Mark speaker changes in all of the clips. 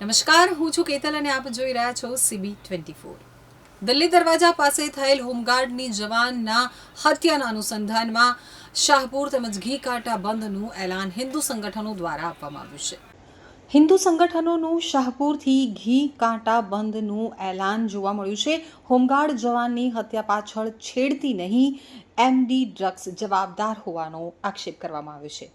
Speaker 1: નમસ્કાર, હું છું કેતલ અને આપ જોઈ રહ્યા છો સીબી ટ્વેન્ટી ફોર દિલ્હી દરવાજા પાસે થયેલ હોમગાર્ડની જવાનના હત્યાના અનુસંધાનમાં શાહપુર તેમજ ઘી કાંટા બંધનું એલાન હિન્દુ સંગઠનો દ્વારા આપવામાં આવ્યું છે. હિન્દુ સંગઠનોનું શાહપુરથી ઘી કાંટા બંધનું એલાન જોવા મળ્યું છે. હોમગાર્ડ જવાનની હત્યા પાછળ છેડતી નહીં એમડી ડ્રગ્સ જવાબદાર હોવાનો આક્ષેપ કરવામાં આવ્યો છે.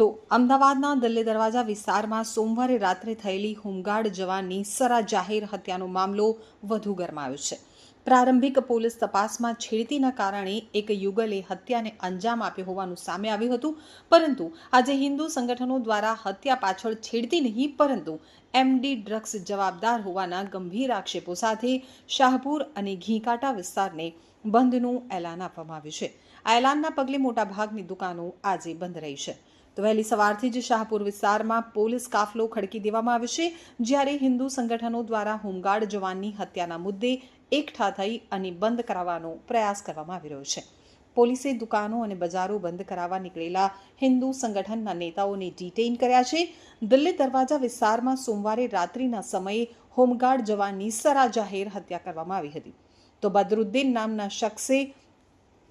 Speaker 1: તો અમદાવાદના દિલ્હી દરવાજા વિસ્તારમાં સોમવારે રાત્રે થયેલી હોમગાર્ડ જવાનની સરા જાહેર હત્યાનો મામલો વધુ ગરમાયો છે. પ્રારંભિક પોલીસ તપાસમાં છેડતીના કારણે એક યુગલે હત્યાને અંજામ આપ્યો હોવાનું સામે આવ્યું હતું, પરંતુ આજે હિન્દુ સંગઠનો દ્વારા હત્યા પાછળ છેડતી નહીં, પરંતુ એમડી ડ્રગ્સ જવાબદાર હોવાના ગંભીર આક્ષેપો સાથે શાહપુર અને ઘીકાંટા વિસ્તારને બંધનું એલાન આપવામાં આવ્યું છે. આ એલાનના પગલે મોટાભાગની દુકાનો આજે બંધ રહી છે. વહેલી સવારથી જ શાહપુર વિસ્તારમાં પોલીસ કાફલો ખડકી દેવામાં આવ્યો છે, જ્યારે હિન્દુ સંગઠનો દ્વારા હોમગાર્ડ જવાનની હત્યાના મુદ્દે એકઠા થઈ અને બંધ કરાવવાનો પ્રયાસ કરવામાં આવી રહ્યો છે. પોલીસે દુકાનો અને બજારો બંધ કરાવવા નીકળેલા હિન્દુ સંગઠનના નેતાઓને ડિટેઇન કર્યા છે. દિલ્હી દરવાજા વિસ્તારમાં સોમવારે રાત્રિના સમયે હોમગાર્ડ જવાનની સરા જાહેર હત્યા કરવામાં આવી હતી. તો બદરુદ્દીન નામના શખ્સે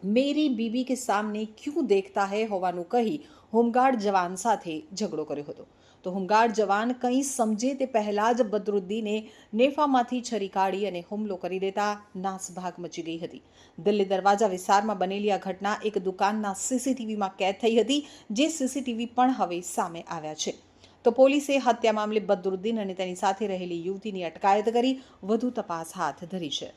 Speaker 1: મેરી બીબી કે સામને ક્યું દેખતા હૈ હોવાનું કહી હોમગાર્ડ જવાન સાથે ઝઘડો કર્યો હતો તો હોમગાર્ડ જવાન કંઈ સમજે તે પહેલાં જ બદરુદ્દીને નેફામાંથી છરી કાઢી અને હુમલો કરી દેતા નાસભાગ મચી ગઈ હતી દિલ્હી દરવાજા વિસ્તારમાં બનેલી આ ઘટના એક દુકાનના સીસીટીવીમાં કેદ થઈ હતી, જે સીસીટીવી પણ હવે સામે આવ્યા છે। તો પોલીસે હત્યા મામલે બદરુદ્દીન અને તેની સાથે રહેલી યુવતીની અટકાયત કરી, વધુ તપાસ હાથ ધરી છે।